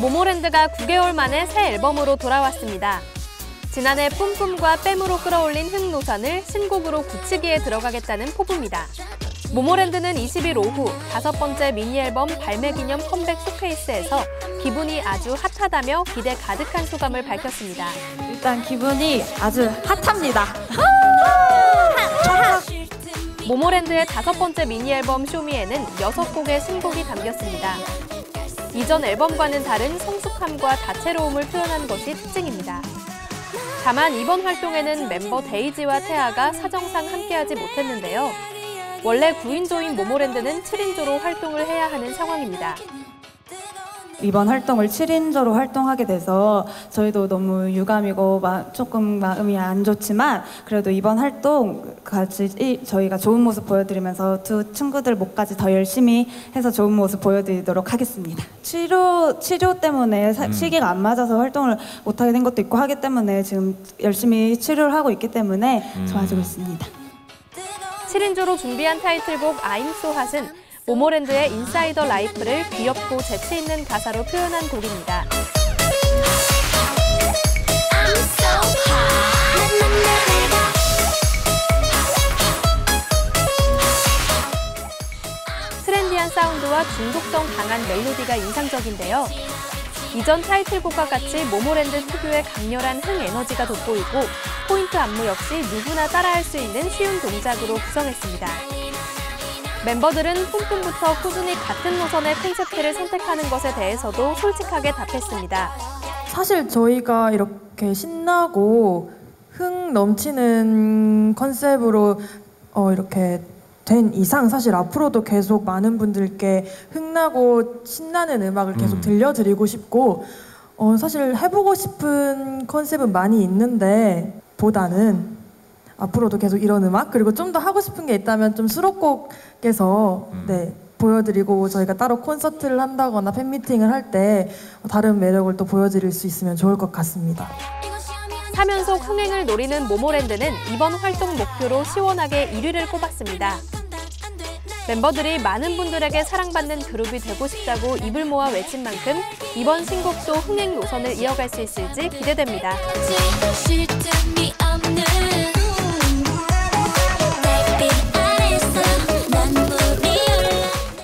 모모랜드가 9개월 만에 새 앨범으로 돌아왔습니다. 지난해 뿜뿜과 뺨으로 끌어올린 흥노선을 신곡으로 굳히기에 들어가겠다는 포부입니다. 모모랜드는 20일 오후 다섯 번째 미니 앨범 발매 기념 컴백 쇼케이스에서 기분이 아주 핫하다며 기대 가득한 소감을 밝혔습니다. 일단 기분이 아주 핫합니다. 모모랜드의 다섯 번째 미니 앨범 쇼미에는 여섯 곡의 신곡이 담겼습니다. 이전 앨범과는 다른 성숙함과 다채로움을 표현한 것이 특징입니다. 다만 이번 활동에는 멤버 데이지와 태아가 사정상 함께하지 못했는데요. 원래 9인조인 모모랜드는 7인조로 활동을 해야 하는 상황입니다. 이번 활동을 7인조로 활동하게 돼서 저희도 너무 유감이고 마- 조금 마음이 안 좋지만 그래도 이번 활동 같이 이- 저희가 좋은 모습 보여드리면서 두 친구들 목까지 더 열심히 해서 좋은 모습 보여드리도록 하겠습니다. 치료 치료 때문에 사- 시기가 안 맞아서 활동을 못 하게 된 것도 있고 하기 때문에 지금 열심히 치료를 하고 있기 때문에 좋아지고 있습니다. 7인조로 준비한 타이틀곡 I'm So Hot은 모모랜드의 인사이더 라이프를 귀엽고 재치 있는 가사로 표현한 곡입니다. 트렌디한 사운드와 중독성 강한 멜로디가 인상적인데요. 이전 타이틀곡과 같이 모모랜드 특유의 강렬한 흥 에너지가 돋보이고 포인트 안무 역시 누구나 따라할 수 있는 쉬운 동작으로 구성했습니다. 멤버들은 뿜뿜부터 꾸준히 같은 노선의 콘셉트를 선택하는 것에 대해서도 솔직하게 답했습니다. 사실 저희가 이렇게 신나고 흥 넘치는 컨셉으로 어, 이렇게 된 이상 사실 앞으로도 계속 많은 분들께 흥나고 신나는 음악을 계속 음. 들려드리고 싶고 어, 사실 해보고 싶은 컨셉은 많이 있는데 보다는 앞으로도 계속 이런 음악 그리고 좀 더 하고 싶은 게 있다면 좀 수록곡에서 음. 네 보여드리고 저희가 따로 콘서트를 한다거나 팬미팅을 할 때 다른 매력을 또 보여드릴 수 있으면 좋을 것 같습니다. 3연속 흥행을 노리는 모모랜드는 이번 활동 목표로 시원하게 1위를 꼽았습니다. 멤버들이 많은 분들에게 사랑받는 그룹이 되고 싶다고 입을 모아 외친 만큼 이번 신곡도 흥행 노선을 이어갈 수 있을지 기대됩니다.